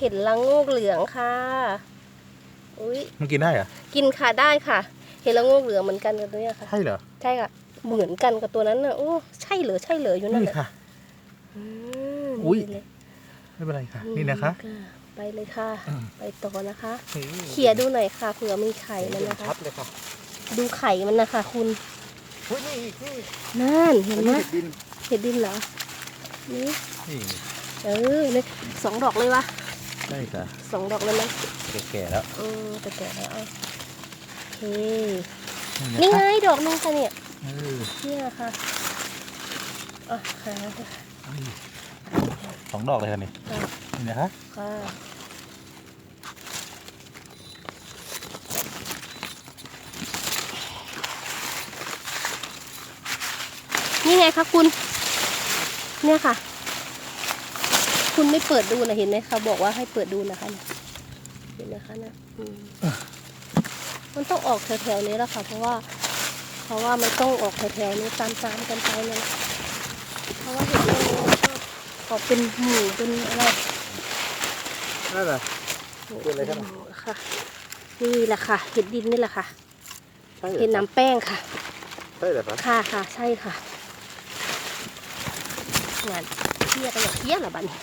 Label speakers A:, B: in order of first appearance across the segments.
A: เห็ดละโงกเหลืองค่ะอุ้ย
B: มันกินได้เหรอ
A: กินค่ะได้ค่ะ เห็ดละโงกเหลืองเหมือนกันกับตัวเนี้ยค่ะ
B: ใช่เหรอ
A: ใช่ค่ะ เหมือนกันกับตัวนั้นน่ะโอ้ใช่เหรอใช่เหรออยู่นั่น
B: นี่
A: แหละ
B: ค่ะ
A: อืม
B: อุ๊ย
A: นี่เลย
B: ไม่เป็นไรค่ะ นี่นะคะ
A: ไปเลยค่ะ
B: อืม
A: ไปต่อนะคะ
B: นี่
A: เขี่ยดูหน่อยค่ะเผื่อมีไข่มันนะคะ
B: ชัดเลยค่ะ
A: ดูไข่มันนะคะคุณ
B: อุ้ยนี่อีกนี่
A: นั่นเห็นไหม
B: เห็ดดิน
A: เห็ดดินเหรอนี่
B: นี่
A: เออเนี่ยสองดอกเลยวะ
B: ใช่ค่ะ
A: สองดอกเลยไหม
B: แก่ๆแล้ว
A: เออแต่แก่แล้วเอาโอเค
B: นี่
A: นี่
B: นะ
A: ไง
B: คะ
A: ดอกนึงค่ะเนี่ย
B: เออ
A: เนี่ยค่ะอะค่ะ
B: สองดอกเลยค่ะนี่
A: ค่ะ
B: นี่นะคะ
A: ค่ะนี่ไงคะคุณ เนี่ยค่ะ คุณไม่เปิดดูนะเห็นไหมคะบอกว่าให้เปิดดูนะคะเนี่ยเห็นไหมคะนะอืมมันต้องออกแถวๆนี้แล้วค่ะเพราะว่า เพราะว่ามันต้องออกแถวๆนี้ตามๆกันไปเลยเพราะว่าเห็นตรงนี้มันก็ออกเป็นหมู่เป็นอะไร
B: นั่นเหรอเป็นอะไรครับ
A: หมู่ค่ะนี่แหละค่ะ เห็ดดินนี่แหละค่ะ
B: ใช่
A: เห็ดน้ำแป้งค่ะ
B: ใช่เหรอคะ
A: ค่ะค่ะใช่ค่ะงานเทียกันอย่างเทียเหรอบัดนี้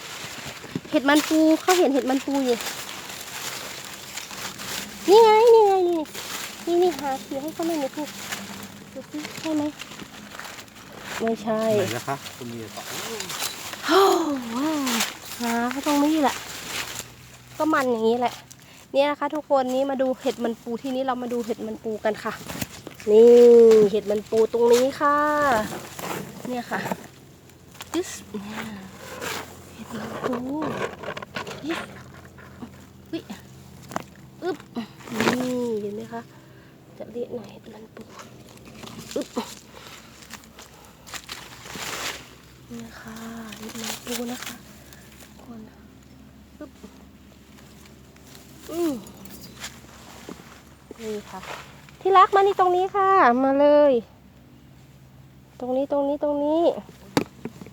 A: เห็ดมันปูเขาเห็นเห็ดมันปูอยู่นี่ไงนี่ไงนี่นี่นี่หาเสียให้เขาหน่อยนะคุณดูสิใช่ไหมไม่ใช่
B: ไหนนะคะคุณมีสอง
A: โอ้ว้าวหาเขาตรงนี้แหละ ก็มันอย่างนี้แหละ เนี่ยนะคะทุกคนนี้มาดูเห็ดมันปูที่นี้เรามาดูเห็ดมันปูกันค่ะ นี่เห็ดมันปูตรงนี้ค่ะ เนี่ยค่ะยึสเนี่ย เห็ดมันปูยึสวิอึ๊บนี่เห็นไหมคะ จะเรียกหน่อยเห็ดมันปูอึ๊บนี่ค่ะเห็ดมันปูนะคะทุกคนอึ๊บอืมนี่ค่ะ ที่รักมานี่ตรงนี้ค่ะ มาเลย ตรงนี้ตรงนี้ตรงนี้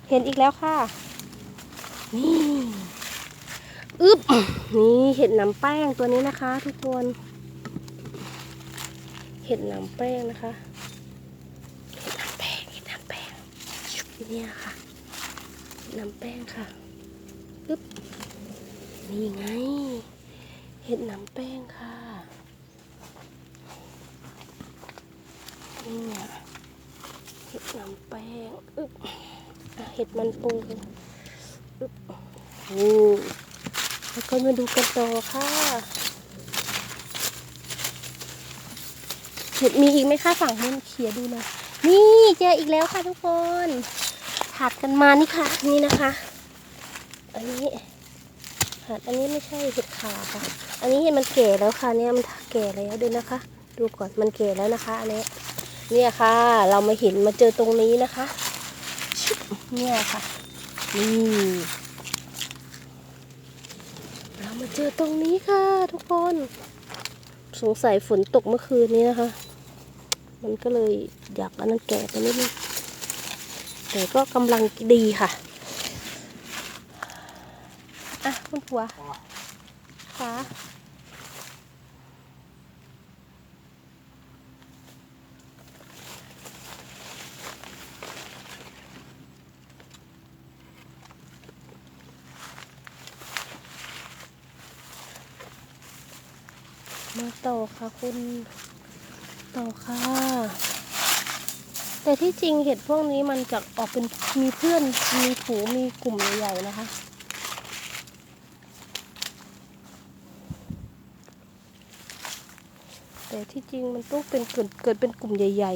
A: เห็นอีกแล้วค่ะ นี่อึ๊บนี่เห็ดน้ำแป้งตัวนี้นะคะ ทุกคน เห็ดน้ำแป้งนะคะ เห็ดน้ำแป้งเห็ดน้ำแป้งเนี่ยค่ะเห็ดน้ำแป้งค่ะอึ๊บนี่ไง เห็ดน้ำแป้งค่ะนี่เห็ดน้ำแป้งอึ๊บเห็ดมันปู นี่แล้วก็มาดูกันต่อค่ะเห็ดมีอีกไหมคะฝั่งนู้นเขียดูหนะนี่เจออีกแล้วค่ะทุกคนถัดกันมานี่ค่ะ นี่นะคะ อันนี้หัดอันนี้ไม่ใช่เห็ดขาค่ะ อันนี้เห็ดมันแก่แล้วค่ะ เนี่ยมันแก่แล้วดูนะคะ ดูก่อนมันแก่แล้วนะคะอันนี้เนี่ยค่ะ เรามาเห็นมาเจอตรงนี้นะคะเนี่ยค่ะ นี่เรามาเจอตรงนี้ค่ะทุกคน สงสัยฝนตกเมื่อคืนนี้นะคะ มันก็เลยอยากอันนั้นแก่ไปนิดนึงแต่ก็กำลังดีค่ะ อะ คุณผัวค่ะ มาต่อค่ะคุณต่อค่ะ แต่ที่จริงเห็ดพวกนี้มันจะออกเป็นมีเพื่อนมีผูมีกลุ่มใหญ่ๆนะคะแต่ที่จริงมันต้องเป็นเกิดเกิดเป็นกลุ่มใหญ่